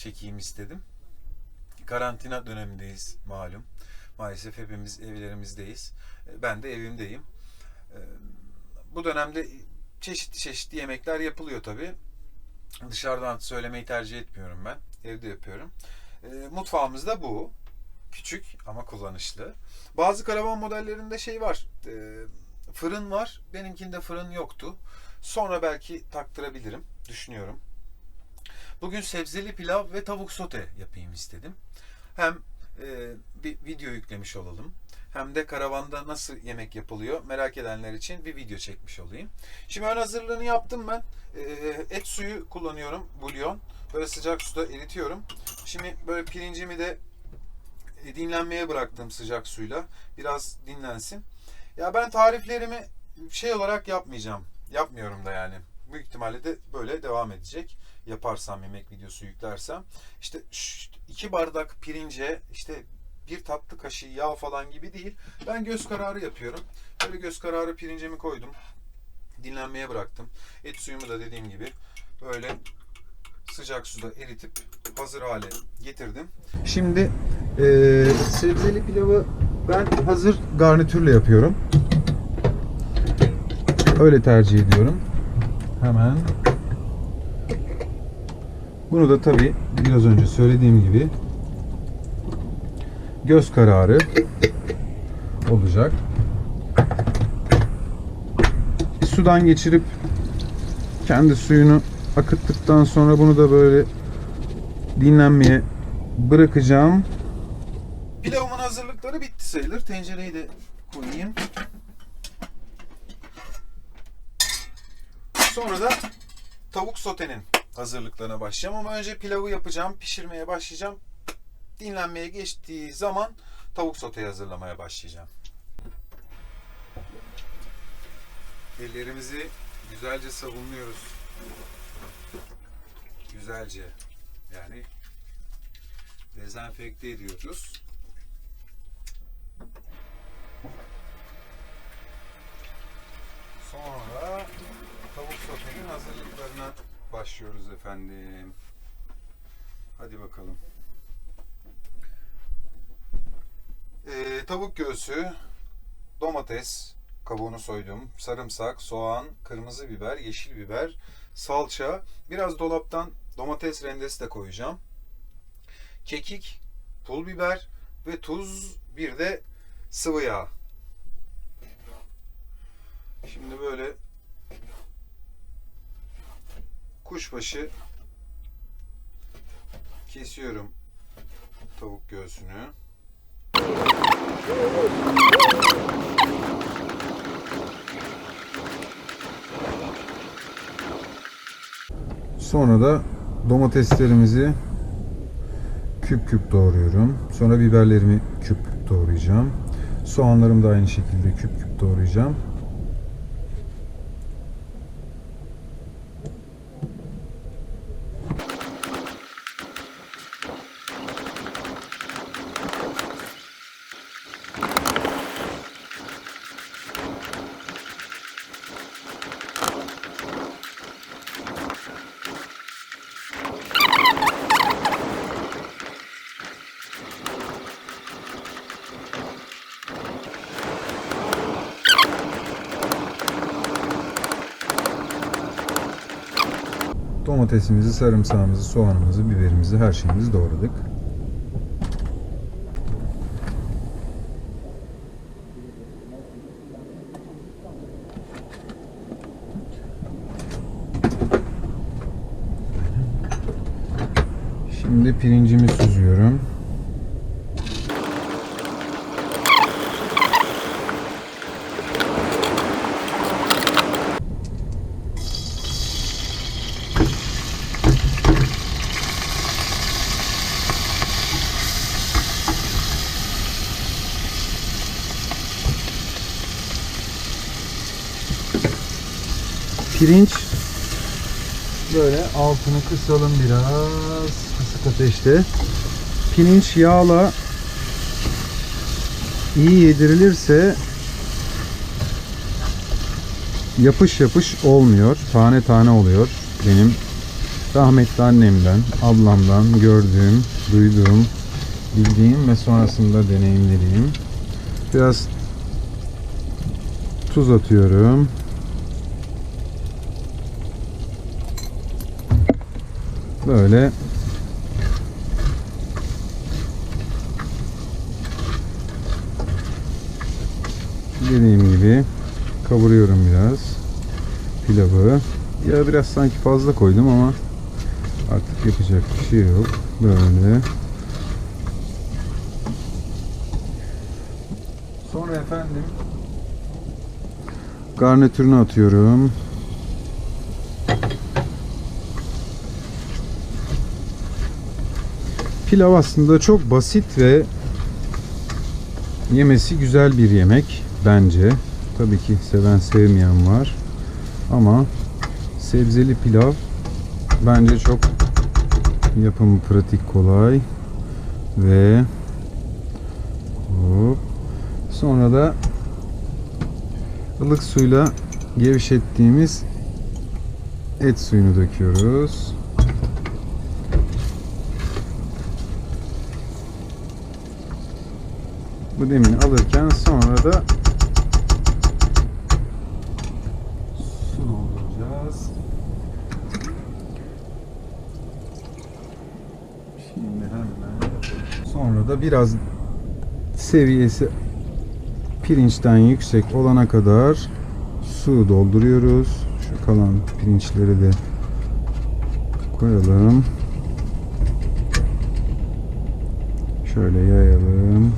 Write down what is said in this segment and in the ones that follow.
çekeyim istedim. Karantina dönemindeyiz malum. Maalesef hepimiz evlerimizdeyiz. E, Ben de evimdeyim. E, Bu dönemde çeşitli çeşitli yemekler yapılıyor tabii. Dışarıdan söylemeyi tercih etmiyorum ben. Evde yapıyorum. E, Mutfağımız da bu. Küçük ama kullanışlı. Bazı karavan modellerinde şey var. Fırın var. Benimkinde fırın yoktu. Sonra belki taktırabilirim. Düşünüyorum. Bugün sebzeli pilav ve tavuk sote yapayım istedim. Hem e, bir video yüklemiş olalım. Hem de karavanda nasıl yemek yapılıyor merak edenler için bir video çekmiş olayım. Şimdi ön hazırlığını yaptım ben. E, et suyu kullanıyorum. Bulyon. Böyle sıcak suda eritiyorum. Şimdi böyle pirincimi de e, dinlenmeye bıraktım sıcak suyla. Biraz dinlensin. Ya ben tariflerimi şey olarak yapmayacağım. Yapmıyorum da yani. Büyük ihtimalle de böyle devam edecek. Yaparsam yemek videosu yüklersem. İşte iki bardak pirince işte bir tatlı kaşığı yağ falan gibi değil. Ben göz kararı yapıyorum. Böyle göz kararı pirincimi koydum. Dinlenmeye bıraktım. Et suyumu da dediğim gibi böyle sıcak suda eritip hazır hale getirdim. Şimdi eee, sebzeli pilavı ben hazır garnitürle yapıyorum. Öyle tercih ediyorum. Hemen. Bunu da tabii biraz önce söylediğim gibi göz kararı olacak. Bir sudan geçirip kendi suyunu akıttıktan sonra bunu da böyle dinlenmeye bırakacağım. Pilavımın hazırlıkları bitti sayılır. Tencereyi de koyayım. Sonra da tavuk sotenin hazırlıklarına başlayacağım ama önce pilavı yapacağım, pişirmeye başlayacağım. Dinlenmeye geçtiği zaman tavuk soteyi hazırlamaya başlayacağım. Ellerimizi güzelce sabunluyoruz. Güzelce yani dezenfekte ediyoruz. Sonra tavuk sotenin hazırlıklarına başlıyoruz efendim. Hadi bakalım. Ee, tavuk göğsü, domates, kabuğunu soydum, sarımsak, soğan, kırmızı biber, yeşil biber, salça, biraz dolaptan domates rendesi de koyacağım. Kekik, pul biber ve tuz, bir de sıvı yağ. Şimdi böyle kuşbaşı kesiyorum tavuk göğsünü. Sonra da domateslerimizi küp küp doğruyorum. Sonra biberlerimi küp doğrayacağım. Soğanlarımı da aynı şekilde küp küp doğrayacağım. Domatesimizi, sarımsağımızı, soğanımızı, biberimizi, her şeyimizi doğradık. Şimdi pirincimi süzüyorum. Pirinç böyle altını kısalım biraz kısık ateşte. Pirinç yağla iyi yedirilirse yapış yapış olmuyor. Tane tane oluyor. benim rahmetli annemden, ablamdan gördüğüm, duyduğum, bildiğim ve sonrasında deneyimlediğim. Biraz tuz atıyorum. Böyle dediğim gibi kavuruyorum biraz pilavı. Ya biraz sanki fazla koydum ama artık yapacak bir şey yok. Böyle. Sonra efendim garnitürünü atıyorum. Pilav aslında çok basit ve yemesi güzel bir yemek bence. Tabii ki seven sevmeyen var. Ama sebzeli pilav bence çok yapımı pratik kolay ve hop. sonra da ılık suyla gevşettiğimiz et suyunu döküyoruz. Bu demini alırken sonra da su dolduracağız. Şimdi hemen sonra da biraz seviyesi pirinçten yüksek olana kadar su dolduruyoruz. Şu kalan pirinçleri de koyalım. Şöyle yayalım.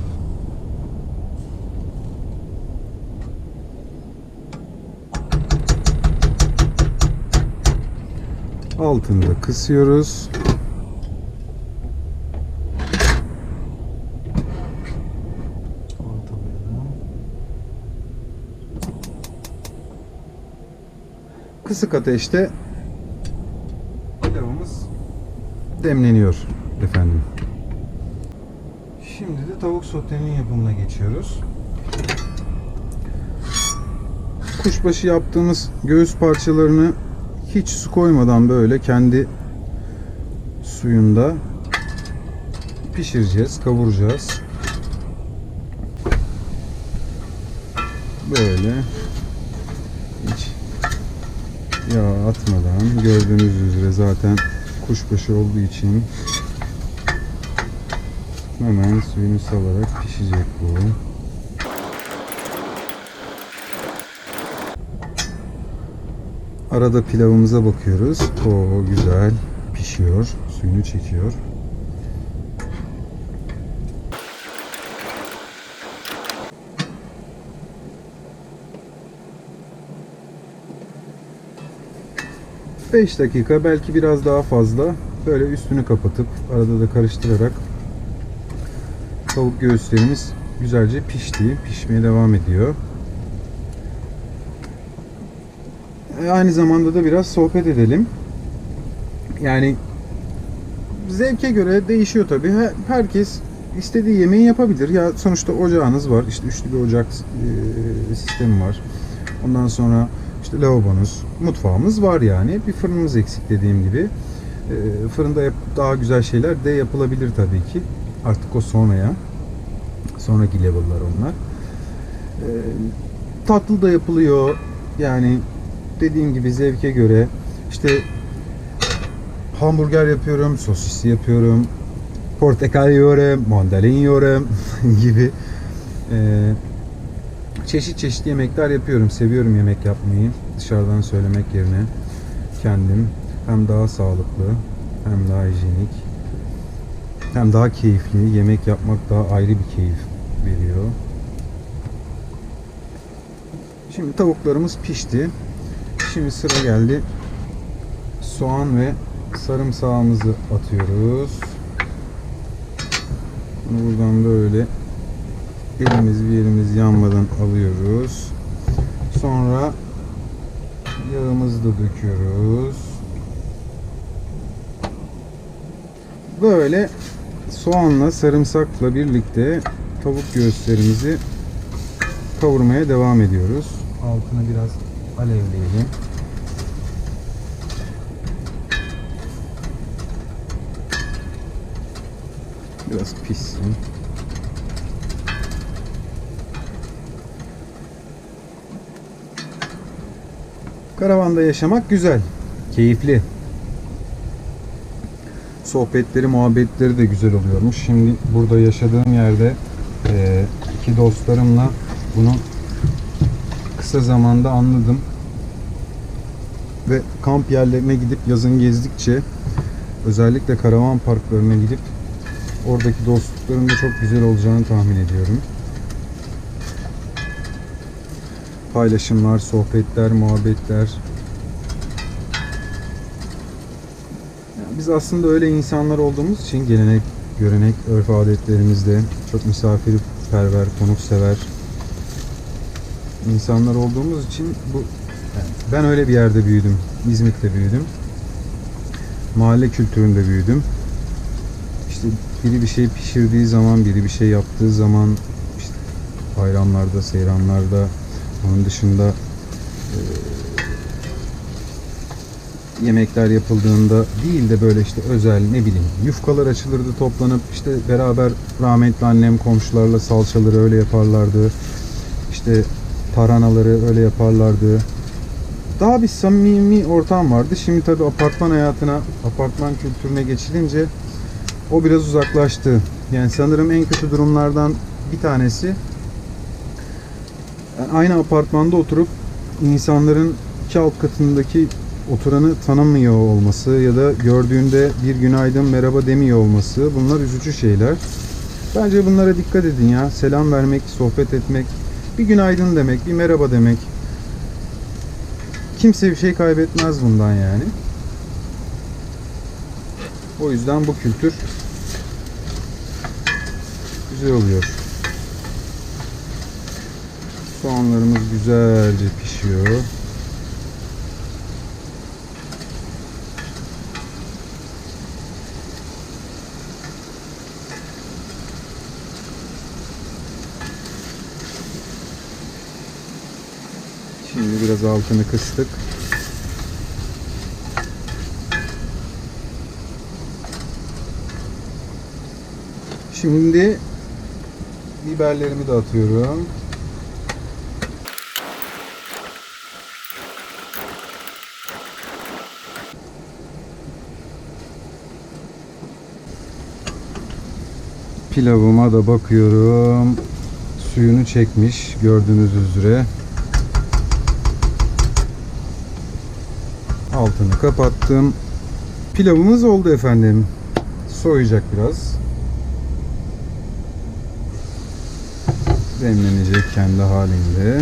Altını da kısıyoruz. Kısık ateşte pilavımız demleniyor efendim. Şimdi de tavuk sotenin yapımına geçiyoruz. Kuşbaşı yaptığımız göğüs parçalarını hiç su koymadan böyle kendi suyunda pişireceğiz, kavuracağız. Böyle hiç yağ atmadan gördüğünüz üzere zaten kuşbaşı olduğu için hemen suyunu salarak pişecek bu. Arada pilavımıza bakıyoruz. O güzel pişiyor. Suyunu çekiyor. Beş dakika belki biraz daha fazla böyle üstünü kapatıp arada da karıştırarak tavuk göğüslerimiz güzelce pişti. Pişmeye devam ediyor. E, aynı zamanda da biraz sohbet edelim. Yani zevke göre değişiyor tabii. Her- Herkes istediği yemeği yapabilir. Ya sonuçta ocağınız var. İşte üçlü bir ocak e, sistemi var. Ondan sonra işte lavabonuz, mutfağımız var yani. Bir fırınımız eksik dediğim gibi. E, Fırında yap- daha güzel şeyler de yapılabilir tabii ki. Artık o sonraya. Sonraki level'lar onlar. E, Tatlı da yapılıyor. Yani dediğim gibi zevke göre işte hamburger yapıyorum, sosis yapıyorum, portakal yiyorum, mandalin yiyorum gibi e, çeşit çeşit yemekler yapıyorum. Seviyorum yemek yapmayı. Dışarıdan söylemek yerine kendim hem daha sağlıklı hem daha hijyenik hem daha keyifli. Yemek yapmak daha ayrı bir keyif veriyor. Şimdi tavuklarımız pişti. Şimdi sıra geldi. Soğan ve sarımsağımızı atıyoruz. Bunu buradan böyle elimiz bir yerimiz yanmadan alıyoruz. Sonra yağımızı da döküyoruz. Böyle soğanla sarımsakla birlikte tavuk göğüslerimizi kavurmaya devam ediyoruz. Altını biraz alevleyelim. Biraz pişsin. Karavanda yaşamak güzel, keyifli. Sohbetleri, muhabbetleri de güzel oluyormuş. Şimdi burada yaşadığım yerde iki dostlarımla bunu kısa zamanda anladım. Ve kamp yerlerine gidip yazın gezdikçe özellikle karavan parklarına gidip oradaki dostlukların da çok güzel olacağını tahmin ediyorum. Paylaşımlar, sohbetler, muhabbetler. Yani biz aslında öyle insanlar olduğumuz için gelenek, görenek, örf adetlerimizde çok misafirperver, konuksever insanlar olduğumuz için bu yani ben öyle bir yerde büyüdüm. İzmit'te büyüdüm. Mahalle kültüründe büyüdüm. İşte biri bir şey pişirdiği zaman, biri bir şey yaptığı zaman işte bayramlarda, seyranlarda onun dışında e, yemekler yapıldığında değil de böyle işte özel ne bileyim yufkalar açılırdı toplanıp işte beraber rahmetli annem komşularla salçaları öyle yaparlardı. İşte tarhanaları öyle yaparlardı. Daha bir samimi ortam vardı. Şimdi tabii apartman hayatına, apartman kültürüne geçilince o biraz uzaklaştı. Yani sanırım en kötü durumlardan bir tanesi aynı apartmanda oturup insanların iki alt katındaki oturanı tanımıyor olması ya da gördüğünde bir günaydın merhaba demiyor olması bunlar üzücü şeyler. Bence bunlara dikkat edin ya. Selam vermek, sohbet etmek, bir günaydın demek, bir merhaba demek. Kimse bir şey kaybetmez bundan yani. O yüzden bu kültür güzel oluyor. Soğanlarımız güzelce pişiyor. Şimdi biraz altını kıstık. Şimdi biberlerimi de atıyorum. Pilavıma da bakıyorum. Suyunu çekmiş gördüğünüz üzere. Altını kapattım. Pilavımız oldu efendim. Soyacak biraz. Demlenecek kendi halinde.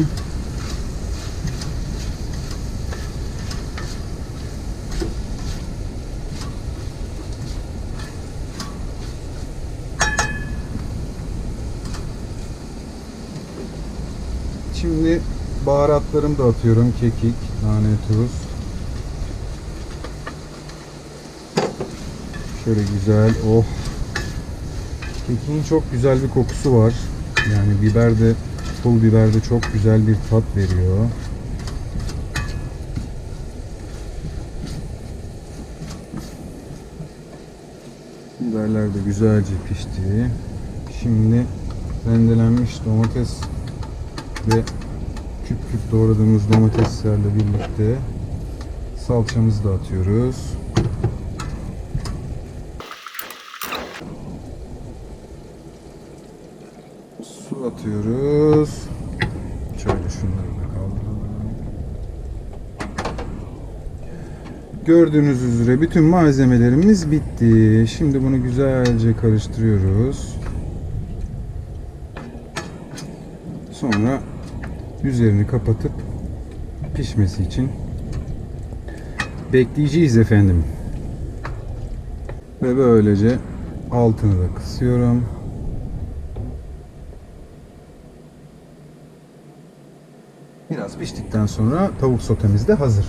Şimdi baharatlarımı da atıyorum. Kekik, nane, tuz. Şöyle güzel. Oh. Kekiğin çok güzel bir kokusu var. Yani biber de pul biber de çok güzel bir tat veriyor. Biberler de güzelce pişti. Şimdi rendelenmiş domates ve küp küp doğradığımız domateslerle birlikte salçamızı da atıyoruz. Su atıyoruz. Şöyle şunları da kaldıralım. Gördüğünüz üzere bütün malzemelerimiz bitti. Şimdi bunu güzelce karıştırıyoruz. Sonra üzerini kapatıp pişmesi için bekleyeceğiz efendim. Ve böylece altını da kısıyorum. Piştikten sonra tavuk sotemiz de hazır.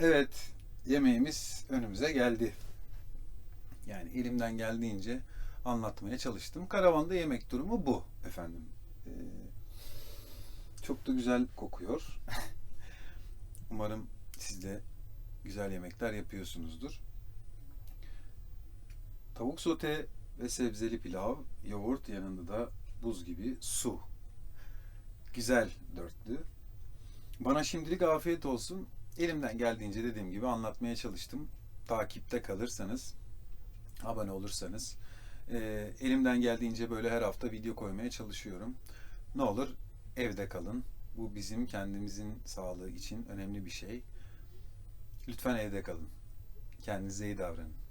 Evet, yemeğimiz önümüze geldi. Yani elimden geldiğince anlatmaya çalıştım. Karavanda yemek durumu bu efendim. Ee, çok da güzel kokuyor. Umarım siz de güzel yemekler yapıyorsunuzdur. Tavuk sote ve sebzeli pilav, yoğurt yanında da buz gibi su. Güzel dörtlü. Bana şimdilik afiyet olsun. Elimden geldiğince dediğim gibi anlatmaya çalıştım. Takipte kalırsanız, abone olursanız, e, elimden geldiğince böyle her hafta video koymaya çalışıyorum. Ne olur evde kalın. Bu bizim kendimizin sağlığı için önemli bir şey. Lütfen evde kalın. Kendinize iyi davranın.